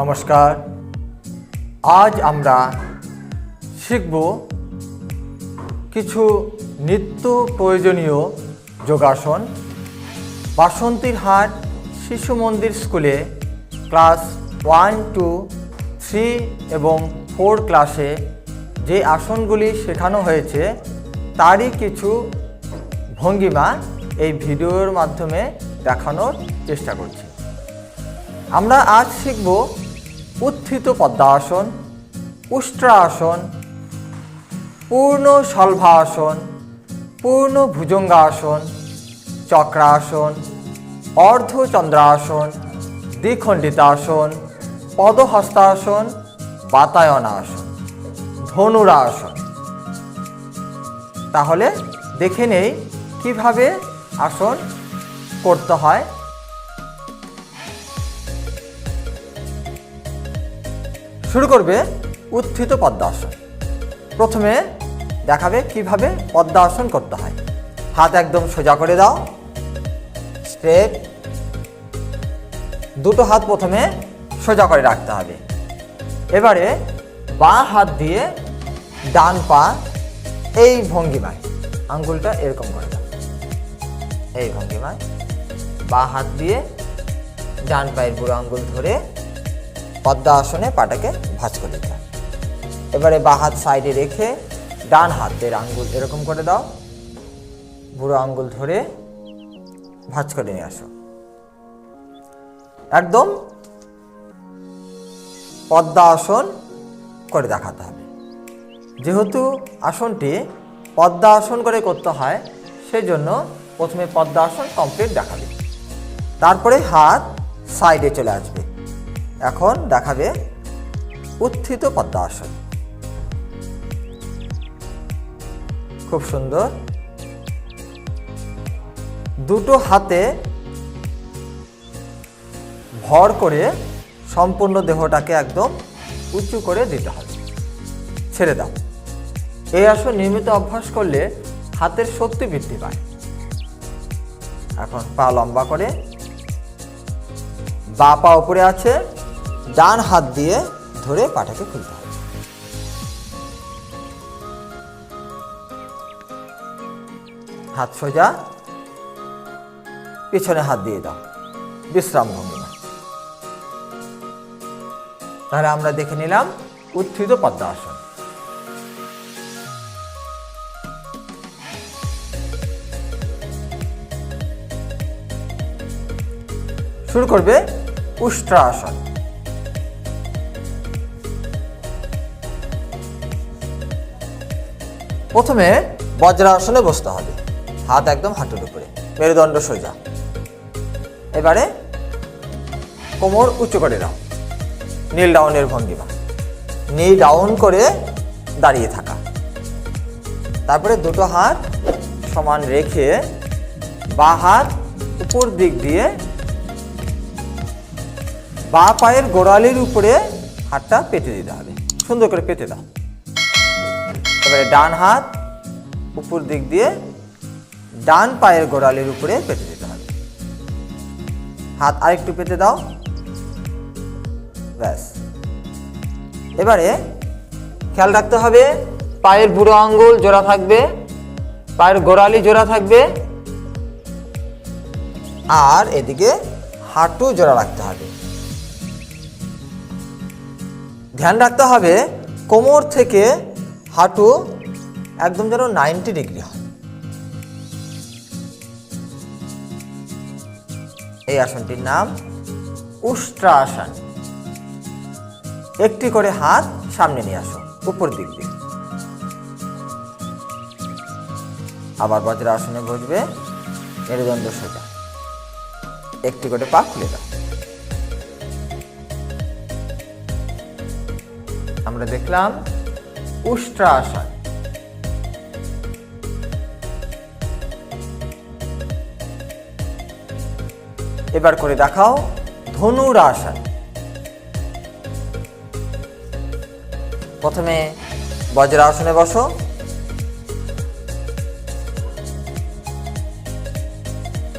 নমস্কার। আজ আমরা শিখব কিছু নিত্য প্রয়োজনীয় যোগাসন। বাসন্তীর হাট শিশু মন্দির স্কুলে ক্লাস ওয়ান, টু, থ্রি এবং ফোর ক্লাসে যে আসনগুলি শেখানো হয়েছে, তারই কিছু ভঙ্গিমা এই ভিডিওর মাধ্যমে দেখানোর চেষ্টা করছি। আমরা আজ শিখব উত্থিত পদ্মাসন, উষ্ট্রাসন, পূর্ণ শলভাসন পূর্ণ ভুজঙ্গাসন, চক্রাসন, অর্ধচন্দ্রাসন, দ্বিখণ্ডিতাসন, পদহস্তাসন, বাতায়নাসন, ধনুরাসন। তাহলে দেখে নেই কীভাবে আসন করতে হয়? শুরু করবে উত্থিত পদ্মাসন। প্রথমে দেখাবে কীভাবে পদ্মাসন করতে হয়। হাত একদম সোজা করে দাও। স্ট্রেট। দুটো হাত প্রথমে সোজা করে রাখতে হবে। এবারে বাঁ হাত দিয়ে ডান পা এই ভঙ্গিমায়, আঙ্গুলটা এরকম করে দাও। এই ভঙ্গিমায় বাঁ হাত দিয়ে ডান পায়ের বুড়ো আঙ্গুল ধরে পদ্মা আসনে পাটাকে ভাঁজ করে দিতে। এবারে বাঁ হাত সাইডে রেখে ডান হাতের আঙ্গুল এরকম করে দাও। বুড়ো আঙ্গুল ধরে ভাঁজ করে নিয়ে আসো। একদম পদ্মা আসন করে দেখাতে হবে। যেহেতু আসনটি পদ্মা আসন করে করতে হয়, সেজন্য প্রথমে পদ্মা আসন কমপ্লিট দেখাবে। তারপরে হাত সাইডে চলে আসবে। এখন দেখাবে উত্থিত পদ্মাসন খুব সুন্দর। দুটো হাতে ভর করে সম্পূর্ণ দেহটাকে একদম উঁচু করে দিতে হবে। ছেড়ে দাও। এই আসন নিয়মিত অভ্যাস করলে হাতের শক্তি বৃদ্ধি পায়। এখন পা লম্বা করে বা পা উপরে আছে। ডান হাত দিয়ে ধরে পাটাকে খুলতে হবে। হাত সোজা, পিছনে হাত দিয়ে দাও। বিশ্রাম ভঙ্গিমা তাহলে আমরা দেখে নিলাম উত্থিত পদ্মাসন। শুরু করবে উষ্ট্রাসন। প্রথমে বজ্রাসনে বসতে হবে। হাত একদম হাঁটুর উপরে। মেরুদণ্ড সোজা। এবারে কোমর উঁচু করে দাও নীল ডাউনের ভঙ্গিমা নীল ডাউন করে দাঁড়িয়ে থাকা। তারপরে দুটো হাত সমান রেখে বা হাত উপর দিক দিয়ে বা পায়ের গোড়ালির উপরে হাতটা পেতে দিতে হবে। সুন্দর করে পেতে দাও। এবারে ডান হাত, উপর দিক দিয়ে ডান পায়ের গোড়ালির উপরে পেতে দিতে হবে। হাত আরেকটু পেতে দাও। ব্যাস। এবারে খেয়াল রাখতে হবে, পায়ের বুড়ো আঙ্গুল জোড়া থাকবে, পায়ের গোড়ালি জোড়া থাকবে, আর এদিকে হাঁটু জোড়া রাখতে হবে। ধ্যান রাখতে হবে, কোমর থেকে হাঁটু একদম যেন নাইনটি ডিগ্রি হয়। এই আসনটির নাম উষ্ট্রাসন একটি করে হাত সামনে নিয়ে আসো, উপর দিক দিয়ে। আবার বজ্রাসনে বসবে, মেরুদণ্ড সোজা। একটি করে পা খুলে দাও। আমরা দেখলাম উষ্ট্রাসন এবার করে দেখাও ধনুরাসন প্রথমে বজ্রাসনে বসো।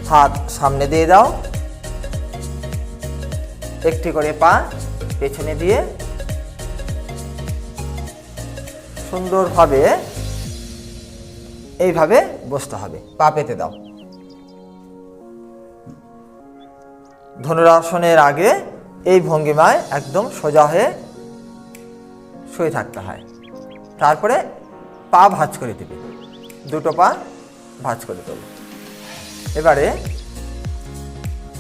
হাত সামনে দিয়ে দাও। একটি করে পা পেছনে দিয়ে সুন্দরভাবে এইভাবে বসতে হবে। পা পেতে দাও। ধনুরাসনের আগে এই ভঙ্গিমায় একদম সোজা হয়ে শুয়ে থাকতে হয়। তারপরে পা ভাঁজ করে দেবে। দুটো পা ভাঁজ করে দেবে। এবারে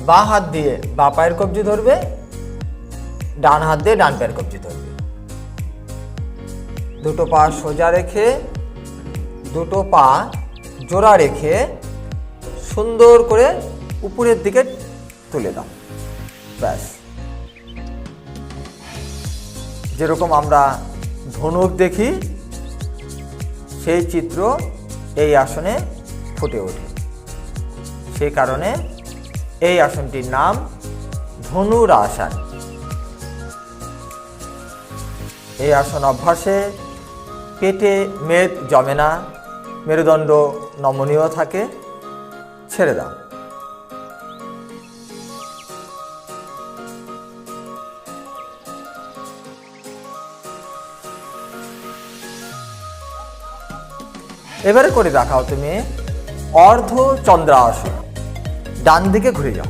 বাঁ হাত দিয়ে বাঁ পায়ের কবজি ধরবে, ডান হাত দিয়ে ডান পায়ের কবজি ধরবে। দুটো পা সোজা রেখে, দুটো পা জোড়া রেখে সুন্দর করে উপরের দিকে তুলে দাও। ব্যাস। যেরকম আমরা ধনুক দেখি, সেই চিত্র এই আসনে ফুটে ওঠে। সেই কারণে এই আসনটির নাম ধনুর আসন এই আসন অভ্যাসে পেটে মেদ জমে না, মেরুদণ্ড নমনীয় থাকে, ছেড়ে দাও। এবারে করে দেখাও তুমি, অর্ধ চন্দ্রাসন, ডান দিকে ঘুরে যাও।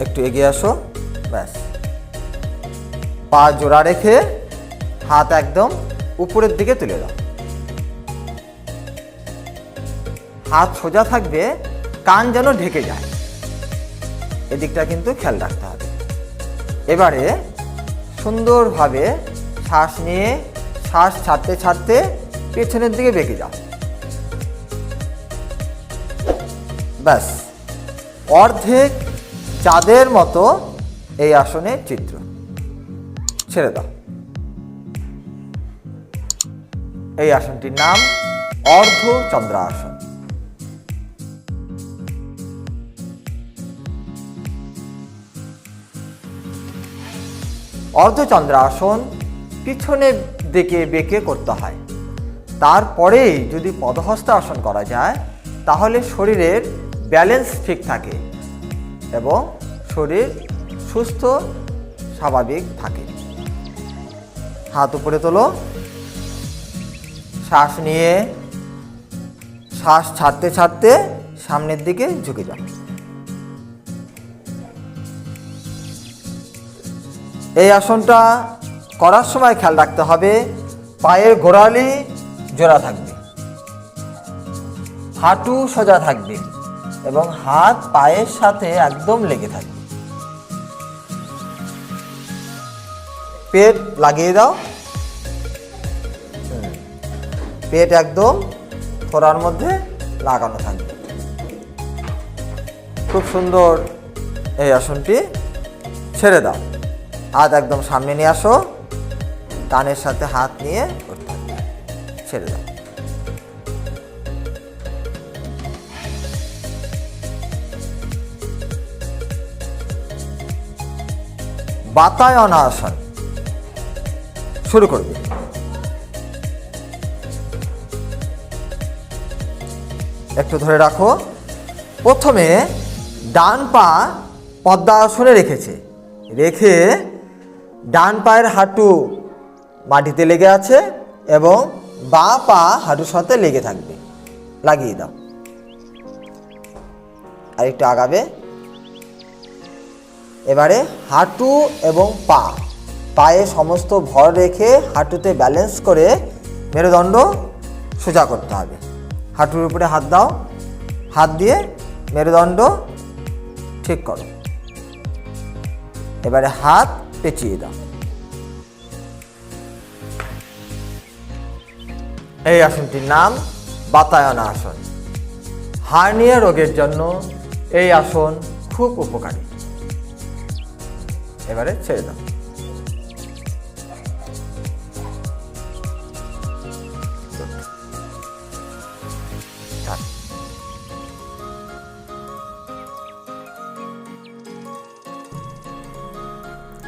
একটু এগিয়ে আসো, ব্যাস। পা জোড়া রেখে হাত একদম উপরের দিকে তুলে দাও। হাত সোজা থাকবে, কান যেন ঢেকে যায়। এদিকটা কিন্তু খেয়াল রাখতে হবে। এবারে সুন্দরভাবে শ্বাস নিয়ে, শ্বাস ছাড়তে ছাড়তে পেছনের দিকে বেঁকে যাও। ব্যাস, অর্ধেক চাঁদের মতো এই আসনের চিত্র। ছেড়ে দাও। এই আসনটির নাম অর্ধ চন্দ্র আসন অর্ধচন্দ্র আসন পিছনের দিকে বেঁকে করতে হয়। তারপরেই যদি পদহস্ত আসন করা যায়, তাহলে শরীরের ব্যালেন্স ঠিক থাকে এবং শরীর সুস্থ, স্বাভাবিক থাকে। হাত উপরে তোলো। শ্বাস নিয়ে, শ্বাস ছাড়তে ছাড়তে সামনের দিকে ঝুঁকে যাও। এই আসনটা করার সময় খেয়াল রাখতে হবে, পায়ের গোড়ালি জোড়া থাকবে। হাঁটু সোজা থাকবে এবং হাত পায়ের সাথে একদম লেগে থাকবে। পেট লাগিয়ে দাও। পেট একদম থোড়ার মধ্যে লাগানো থাকবে। খুব সুন্দর এই আসনটি ছেড়ে দাও। হাত একদম সামনে নিয়ে আসো। কানের সাথে হাত নিয়ে করতে। ছেড়ে দাও। বাতায়ন আসন শুরু করবে। একটু ধরে রাখো। প্রথমে ডান পা পদ্মাসনে রেখেছে। রেখে ডান পায়ের হাঁটু মাটিতে লেগে আছে এবং বাঁ পা হাঁটুর সাথে লেগে থাকবে। লাগিয়ে দাও। আর একটু আগাবে। এবারে হাঁটু এবং পা। পায়ে সমস্ত ভর রেখে হাঁটুতে ব্যালেন্স করে মেরুদণ্ড সোজা করতে হবে। হাঁটুর উপরে হাত দাও, হাত দিয়ে মেরুদণ্ড ঠিক করো। এবারে হাত পেঁচিয়ে দাও। এই আসনটির নাম বাতায়না আসন হার্নিয়া রোগের জন্য এই আসন খুব উপকারী। এবারে ছেড়ে দাও।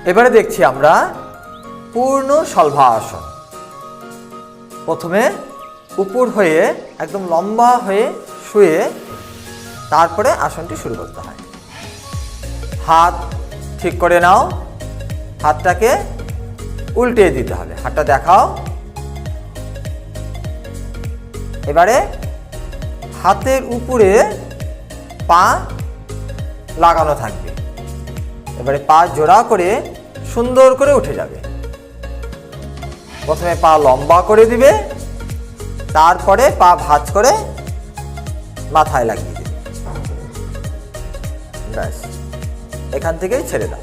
এবারে দেখছি আমরা পূর্ণ সলভা আসন প্রথমে উপর হয়ে একদম লম্বা হয়ে শুয়ে তারপরে আসনটি শুরু করতে হয়। হাত ঠিক করে নাও। হাতটাকে উল্টে দিতে হবে। হাতটা দেখাও। এবারে হাতের উপরে পা লাগানো থাকবে। এবারে পা জোড়া করে সুন্দর করে উঠে যাবে। প্রথমে পা লম্বা করে দিবে, তারপরে পা ভাঁজ করে মাথায় লাগিয়ে দিবে। ব্যাস, এখান থেকেই ছেড়ে দাও।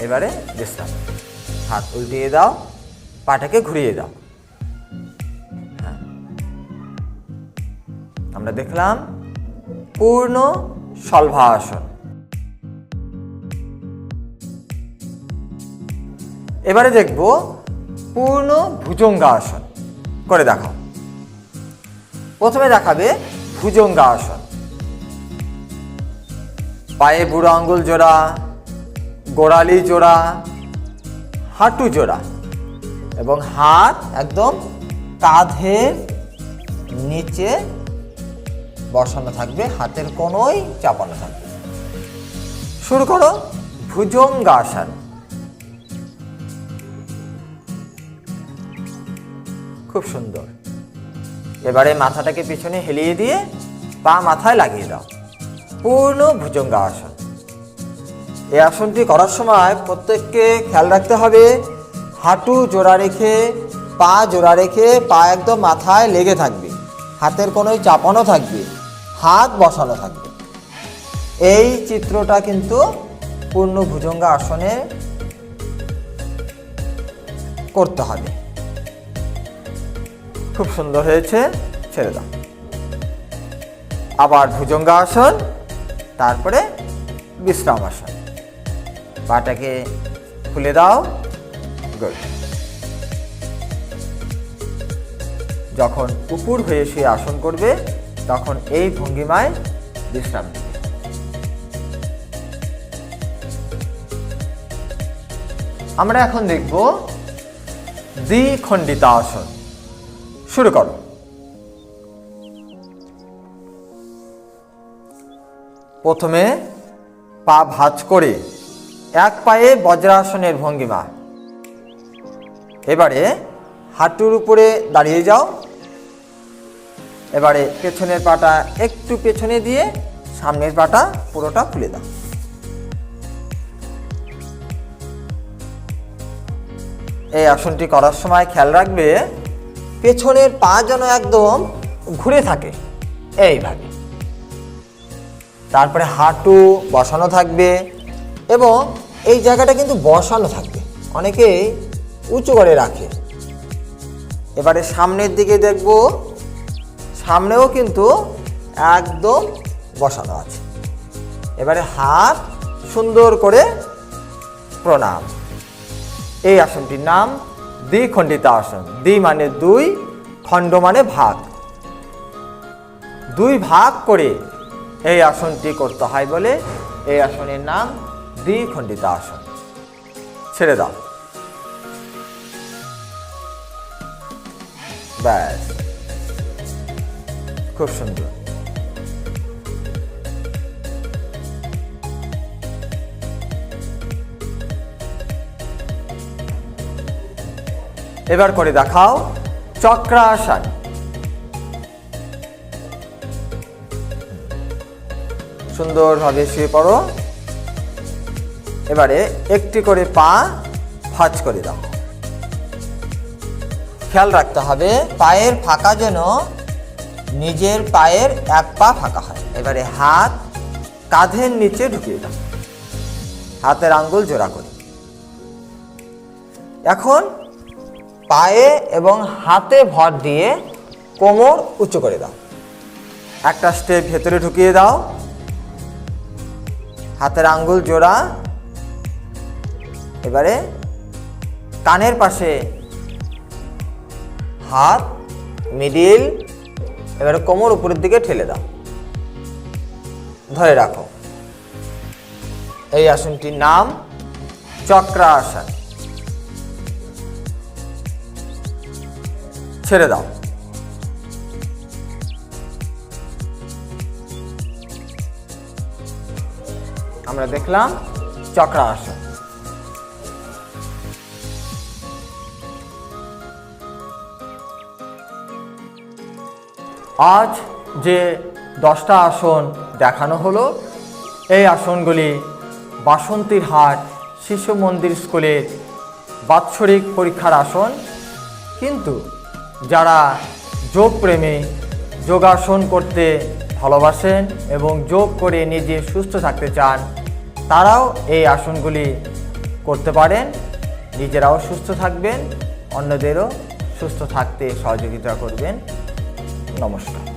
এবারে বিশ্রাম। হাত উল্টিয়ে দাও, পাটাকে ঘুরিয়ে দাও। হ্যাঁ। আমরা দেখলাম পূর্ণ সলভাসন এবারে দেখব পূর্ণ ভুজঙ্গাসন। করে দেখাও। প্রথমে দেখাবে ভুজঙ্গাসন। পায়ে বুড়ো আঙ্গুল জোড়া, গোড়ালি জোড়া, হাঁটু জোড়া এবং হাত একদম কাঁধের নিচে বসানো থাকবে, হাতের কোনোই চাপানো থাকবে শুরু করো ভুজঙ্গাসন খুব সুন্দর। এবারে মাথাটাকে পিছনে হেলিয়ে দিয়ে পা মাথায় লাগিয়ে দাও। পূর্ণ ভুজঙ্গাসন এই আসনটি করার সময় প্রত্যেককে খেয়াল রাখতে হবে, হাঁটু জোড়া রেখে, পা জোড়া রেখে পা একদম মাথায় লেগে থাকবে। হাতের কোনোই চাপানো থাকবে, হাত বসানো থাকবে। এই চিত্রটা কিন্তু পূর্ণ ভুজঙ্গা আসনে করতে হবে। খুব সুন্দর হয়েছে, ছেড়ে দাও। আবার ভুজঙ্গাসন তারপরে বিশ্রাম আসন পাটাকে খুলে দাও গুড যখন উপর হয়ে শুয়ে আসন করবে, তখন এই ভঙ্গিমায় বিশ্রাম দিবে আমরা এখন দেখব দ্বিখণ্ডিতা আসন। শুরু করো। প্রথমে পা ভাঁজ করে এক পায়ে বজ্রাসনের ভঙ্গিমা। এবারে হাঁটুর উপরে দাঁড়িয়ে যাও। এবারে পেছনের পাটা একটু পেছনে দিয়ে সামনের পাটা পুরোটা খুলে দাও। এই আসনটি করার সময় খেয়াল রাখবে, পেছনের পা যেন একদম ঘুরে থাকে। এইভাবে তারপরে হাঁটু বসানো থাকবে এবং এই জায়গাটা কিন্তু বসানো থাকবে। অনেকে উঁচু করে রাখে। এবারে সামনের দিকে দেখব সামনেও কিন্তু একদম বসানো আছে। এবারে হাত সুন্দর করে প্রণাম। এই আসনটির নাম দ্বিখণ্ডিত আসন। দ্বি মানে দুই, খণ্ড মানে ভাগ। দুই ভাগ করে এই আসনটি করতে হয় বলে এই আসনের নাম দ্বিখণ্ডিত আসন। ছেড়ে দাও। ব্যাস। খুব সুন্দর। এবার করে দেখাও চক্রাসন। সুন্দরভাবে শুয়ে পড়ো। এবারে একটি করে পা ভাঁজ করে দাও। খেয়াল রাখতে হবে, পায়ের ফাঁকা যেন নিজের পায়ের এক পা ফাঁকা হয়। এবারে হাত কাঁধের নিচে ঢুকিয়ে দাও। হাতের আঙ্গুল জোড়া করে। এখন পায়ে এবং হাতে ভর দিয়ে কোমর উঁচু করে দাও। একটা স্টেপ ভেতরে ঢুকিয়ে দাও। হাতের আঙ্গুল জোড়া। এবারে কানের পাশে হাত মিডিল এবারে কোমর উপরের দিকে ঠেলে দাও। ধরে রাখো। এই আসনটির নাম চক্রাসন। ছেড়ে দাও। আমরা দেখলাম চক্রাসন। আজ যে দশটা আসন দেখানো হলো, এই আসনগুলি বাসন্তীর হাট, শিশু মন্দির স্কুলের বাৎসরিক পরীক্ষার আসন। কিন্তু যারা যোগপ্রেমী, যোগাসন করতে ভালোবাসেন এবং যোগ করে নিজে সুস্থ থাকতে চান, তারাও এই আসনগুলি করতে পারেন। নিজেরাও সুস্থ থাকবেন, অন্যদেরও সুস্থ থাকতে সহযোগিতা করবেন। নমস্কার।